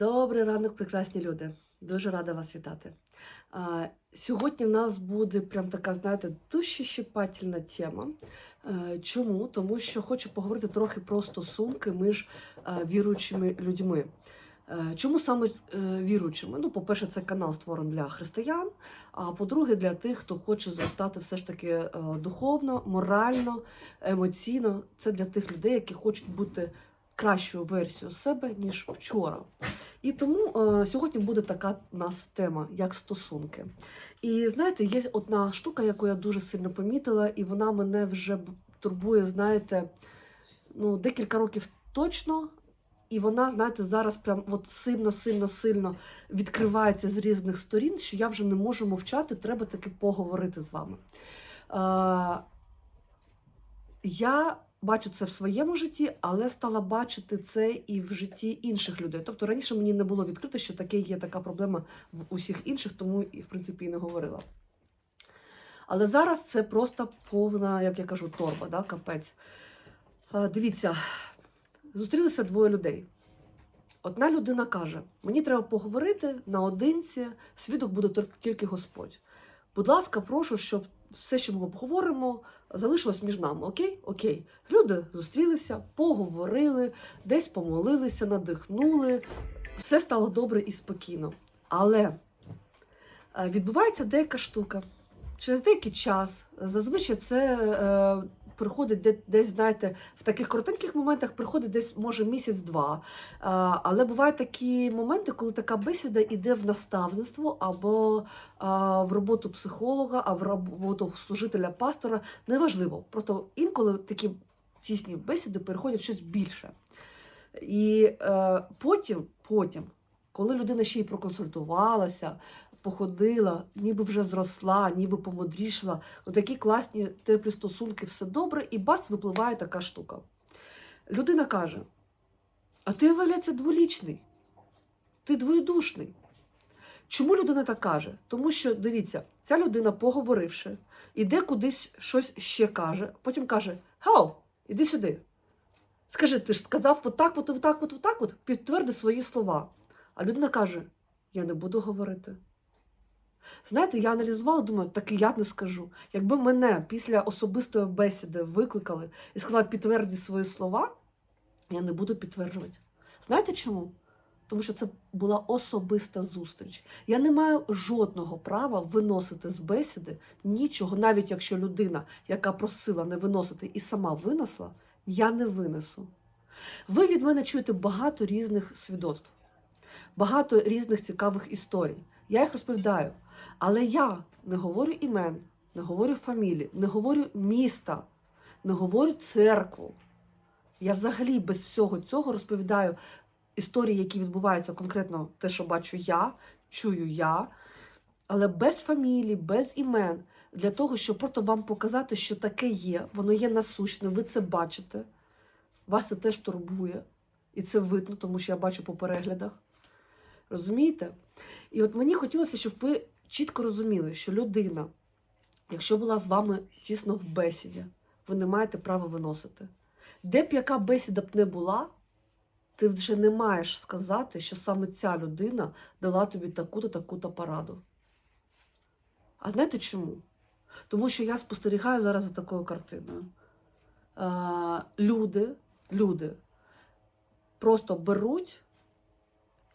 Добрий ранок, прекрасні люди. Дуже рада вас вітати. А, Сьогодні в нас буде прям така, знаєте, душещипательна тема. Е, Чому? Тому що хочу поговорити трохи про стосунки між е, віруючими людьми. Е, Чому саме е, віруючими? Ну, по-перше, це канал створений для християн. А по-друге, для тих, хто хоче зростати все ж таки духовно, морально, емоційно. Це для тих людей, які хочуть бути кращою версією себе, ніж вчора. І тому е, сьогодні буде така у нас тема, як стосунки. І знаєте, є одна штука, яку я дуже сильно помітила, і вона мене вже турбує, знаєте, ну, декілька років точно. І вона, знаєте, зараз прям от сильно, сильно, сильно відкривається з різних сторін, що я вже не можу мовчати, треба таки поговорити з вами. Е, я бачу це в своєму житті, але стала бачити це і в житті інших людей. Тобто раніше мені не було відкрито, що таке є така проблема в усіх інших, тому і в принципі і не говорила. Але зараз це просто повна, як я кажу, торба, да, капець. Е, Дивіться, зустрілися двоє людей. Одна людина каже: мені треба поговорити наодинці, свідок буде тільки- тільки Господь. Будь ласка, прошу, щоб все, що ми обговоримо, залишилось між нами. Окей? Окей. Люди зустрілися, поговорили, десь помолилися, надихнули. Все стало добре і спокійно. Але е, відбувається деяка штука. Через деякий час, зазвичай це е, приходить де- десь, знаєте, в таких коротеньких моментах приходить десь, може, місяць-два. Але бувають такі моменти, коли така бесіда йде в наставництво або в роботу психолога, а в роботу служителя пастора. Неважливо. Просто інколи такі тісні бесіди переходять в щось більше. І е, потім, потім, коли людина ще й проконсультувалася, походила, ніби вже зросла, ніби помудрішла, такі класні теплі стосунки, все добре, і бац, випливає така штука. Людина каже: а ти, виявляється, дволічний, ти двоєдушний. Чому людина так каже? Тому що, дивіться, ця людина, поговоривши, іде кудись щось ще каже, потім каже: Гау, іди сюди. Скажи, ти ж сказав отак, от, отак, от, отак, от, підтверди свої слова. А людина каже: Я не буду говорити. Знаєте, я аналізувала, думаю, так і я не скажу. Якби мене після особистої бесіди викликали і сказали, підтверді свої слова, я не буду підтверджувати. Знаєте чому? Тому що це була особиста зустріч. Я не маю жодного права виносити з бесіди нічого, навіть якщо людина, яка просила не виносити і сама винесла, я не винесу. Ви від мене чуєте багато різних свідоцтв, багато різних цікавих історій. Я їх розповідаю. Але я не говорю імен, не говорю фамілії, не говорю міста, не говорю церкву. Я взагалі без всього цього розповідаю історії, які відбуваються конкретно те, що бачу я, чую я, але без фамілій, без імен, для того, щоб просто вам показати, що таке є, воно є насущне, ви це бачите. Вас це теж турбує. І це видно, тому що я бачу по переглядах. Розумієте? І от мені хотілося, щоб ви чітко розуміли, що людина, якщо була з вами тісно в бесіді, ви не маєте права виносити. Де б яка бесіда б не була, ти вже не маєш сказати, що саме ця людина дала тобі таку-то, таку-то пораду. А знаєте чому? Тому що я спостерігаю зараз за такою картиною. Е, люди, люди просто беруть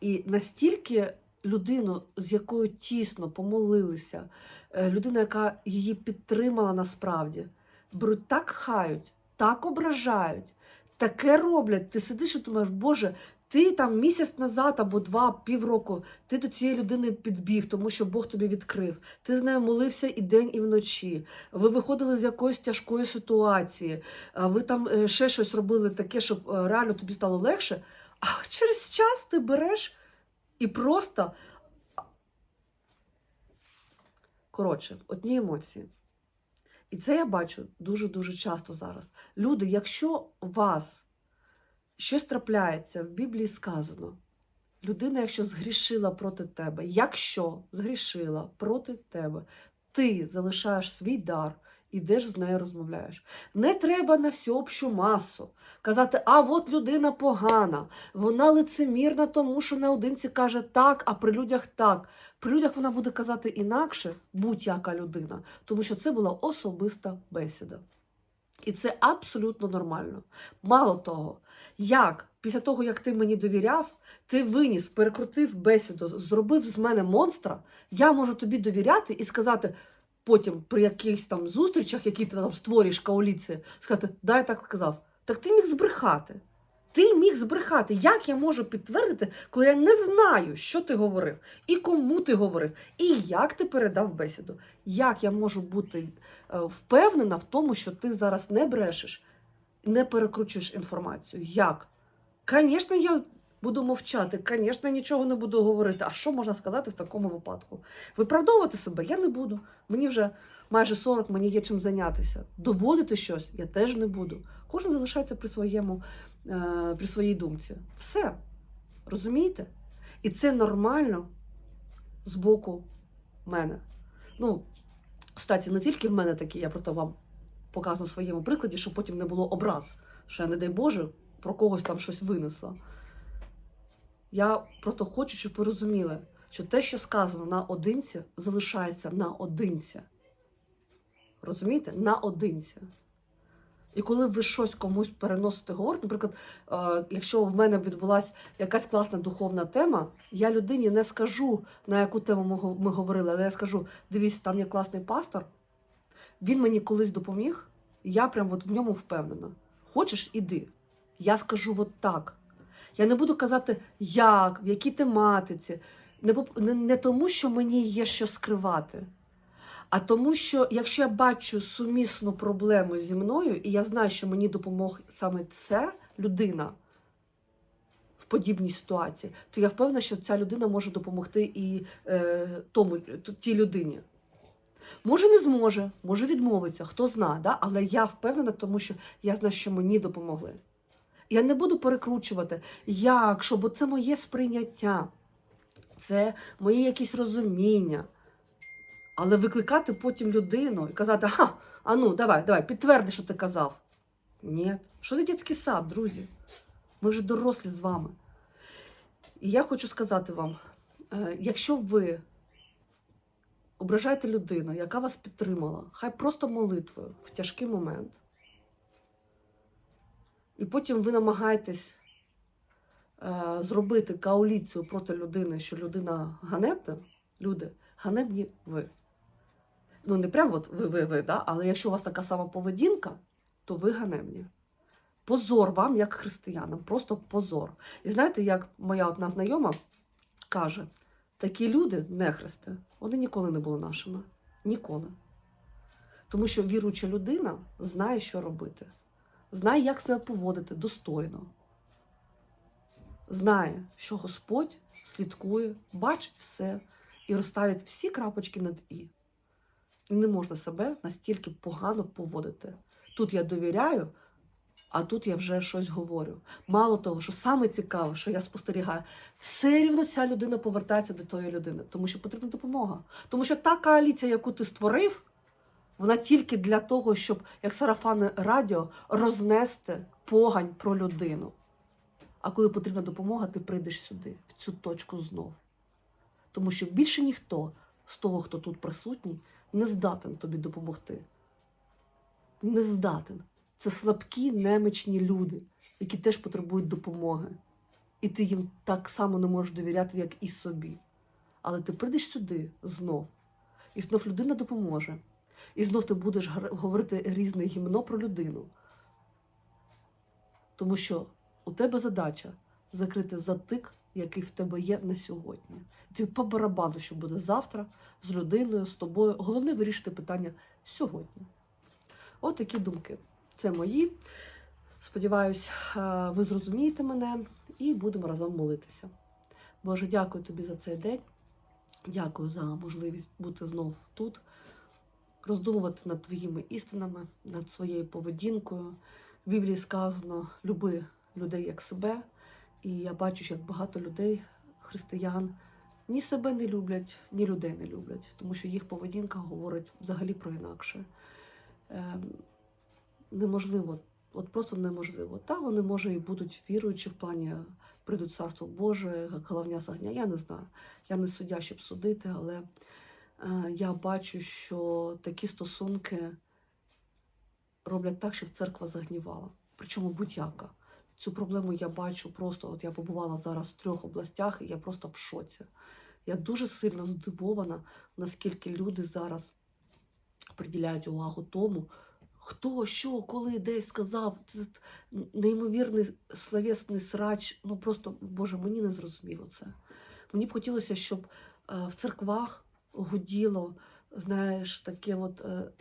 і настільки людину, з якою тісно помолилися, е, людина, яка її підтримала насправді, так хають, так ображають, таке роблять. Ти сидиш і думаєш, Боже, ти там місяць назад або два, півроку, ти до цієї людини підбіг, тому що Бог тобі відкрив. Ти з нею молився і день, і вночі. Ви виходили з якоїсь тяжкої ситуації, ви там е, ще щось робили таке, щоб е, реально тобі стало легше. А через час ти береш і просто. Коротше, одні емоції. І це я бачу дуже-дуже часто зараз. Люди, якщо у вас щось трапляється, в Біблії сказано, людина, якщо згрішила проти тебе, якщо згрішила проти тебе, ти залишаєш свій дар ідеш з нею розмовляєш. Не треба на всеобщу масу казати, а от людина погана, вона лицемірна, тому що наодинці каже так, а при людях так. При людях вона буде казати інакше, будь-яка людина, тому що це була особиста бесіда. І це абсолютно нормально. Мало того, як після того, як ти мені довіряв, ти виніс, перекрутив бесіду, зробив з мене монстра, я можу тобі довіряти і сказати потім при якихось там зустрічах, які ти там створюєш коаліції, сказати, да, я так сказав. Так ти міг збрехати. Ти міг збрехати. Як я можу підтвердити, коли я не знаю, що ти говорив, і кому ти говорив, і як ти передав бесіду? Як я можу бути е, впевнена в тому, що ти зараз не брешеш, не перекручуєш інформацію? Як? Звісно, я буду мовчати, звісно, нічого не буду говорити. А що можна сказати в такому випадку? Виправдовувати себе я не буду. Мені вже майже 40, мені є чим зайнятися. Доводити щось я теж не буду. Кожен залишається при своєму, е, при своїй думці. Все. Розумієте? І це нормально з боку мене. Ну, кстати, не тільки в мене такі, я просто вам показую на своєму прикладі, щоб потім не було образ, що я, не дай Боже, про когось там щось винесла. Я просто хочу, щоб ви розуміли, що те, що сказано наодинці, залишається наодинці. Розумієте? Наодинці. І коли ви щось комусь переносите говорите, наприклад, е, якщо в мене відбулася якась класна духовна тема, я людині не скажу, на яку тему ми, говорили, але я скажу: дивіться, там є класний пастор, він мені колись допоміг, і я прям от в ньому впевнена. Хочеш, іди. Я скажу от так. Я не буду казати, як, в якій тематиці. Не, не, не тому, що мені є що скривати, а тому, що якщо я бачу сумісну проблему зі мною, і я знаю, що мені допомог саме це людина в подібній ситуації, то я впевнена, що ця людина може допомогти і е, тому, тій людині. Може, не зможе, може відмовиться, хто знає, да? але я впевнена, тому що я знаю, що мені допомогли. Я не буду перекручувати, як, що, бо це моє сприйняття, це моє якісь розуміння. Але викликати потім людину і казати, ха, а ну, давай, давай, підтверди, що ти казав. Ні. Що за дитячий сад, друзі? Ми вже дорослі з вами. І я хочу сказати вам: е, якщо ви ображаєте людину, яка вас підтримала, хай просто молитвою в тяжкий момент, і потім ви намагаєтесь е, зробити коаліцію проти людини, що людина ганебна, люди, ганебні ви. Ну, не прям от ви, ви, ви, да? але якщо у вас така сама поведінка, то ви ганебні. Позор вам, як християнам, просто позор. І знаєте, як моя одна знайома каже, такі люди, нехристи, вони ніколи не були нашими. Ніколи. Тому що віруюча людина знає, що робити, знає, як себе поводити достойно. Знає, що Господь слідкує, бачить все і розставить всі крапочки над і. І не можна себе настільки погано поводити. Тут я довіряю, а тут я вже щось говорю. Мало того, що саме цікаве, що я спостерігаю, все рівно ця людина повертається до тої людини, тому що потрібна допомога. Тому що та коаліція, яку ти створив, вона тільки для того, щоб, як сарафанне радіо, рознести погань про людину. А коли потрібна допомога, ти прийдеш сюди, в цю точку знов. Тому що більше ніхто з того, хто тут присутній, не здатен тобі допомогти. Не здатен. Це слабкі, немічні люди, які теж потребують допомоги. І ти їм так само не можеш довіряти, як і собі. Але ти прийдеш сюди знов, і знов людина допоможе. І знов ти будеш говорити різне гімно про людину. Тому що у тебе задача закрити затик, який в тебе є на сьогодні. Тобі по барабану, що буде завтра з людиною, з тобою. Головне вирішити питання сьогодні. От такі думки. Це мої. Сподіваюсь, е, ви зрозумієте мене і будемо разом молитися. Боже, дякую тобі за цей день. Дякую за можливість бути знов тут, роздумувати над твоїми істинами, над своєю поведінкою. В Біблії сказано: люби людей як себе. І я бачу, що багато людей, християн, ні себе не люблять, ні людей не люблять, тому що їх поведінка говорить взагалі про інакше. е, неможливо, от просто неможливо. Та вони може і будуть віруючи в плані прийдуть царство Боже, головня з огня. Я не знаю. Я не суддя, щоб судити, але я бачу, що такі стосунки роблять так, щоб церква загнівала. Причому будь-яка. Цю проблему я бачу просто, от я побувала зараз в трьох областях, і я просто в шоці. Я дуже сильно здивована, наскільки люди зараз приділяють увагу тому, хто, що, коли, десь сказав. Це неймовірний словесний срач. Ну просто, Боже, мені не зрозуміло це. Мені б хотілося, щоб е, в церквах гуділо, знаєш, таке от, е,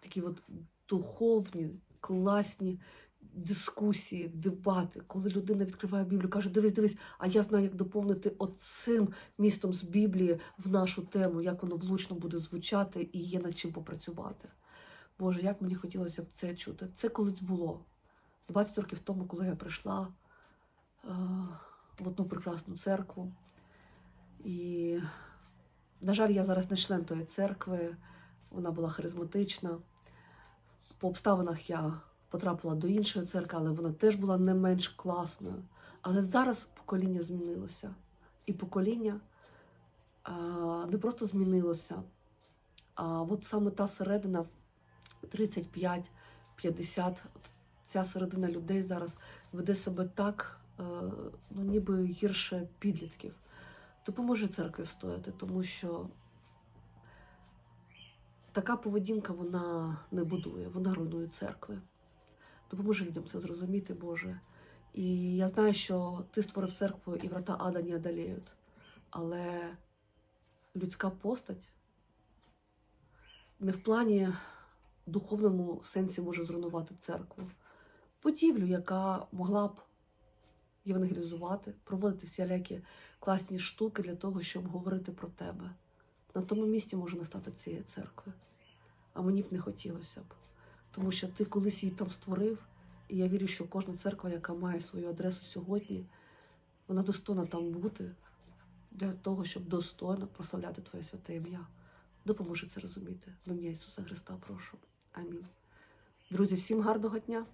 такі от духовні, класні дискусії, дебати, коли людина відкриває Біблію, каже: дивись, дивись, а я знаю, як доповнити оцим містом з Біблії в нашу тему, як воно влучно буде звучати і є над чим попрацювати. Боже, як мені хотілося б це чути. Це колись було 20 років тому, коли я прийшла е, в одну прекрасну церкву. І, на жаль, я зараз не член тої церкви, вона була харизматична. По обставинах я потрапила до іншої церкви, але вона теж була не менш класною. Але зараз покоління змінилося. І покоління а, не просто змінилося, а от саме та середина 35-50, ця середина людей зараз веде себе так, е, ну ніби гірше підлітків. Допоможе церкві стояти, тому що така поведінка вона не будує, вона руйнує церкви. Допоможи людям це зрозуміти, Боже. І я знаю, що ти створив церкву і врата ада не одоліють. Але людська постать не в плані духовному сенсі може зруйнувати церкву. Будівлю, яка могла б євангелізувати, проводити всілякі класні штуки для того, щоб говорити про тебе. На тому місці може не стати цієї церкви. А мені б не хотілося б. Тому що ти колись її там створив, і я вірю, що кожна церква, яка має свою адресу сьогодні, вона достойна там бути для того, щоб достойно прославляти Твоє святе ім'я. Допоможи це розуміти. В ім'я Ісуса Христа прошу. Амінь. Друзі, всім гарного дня!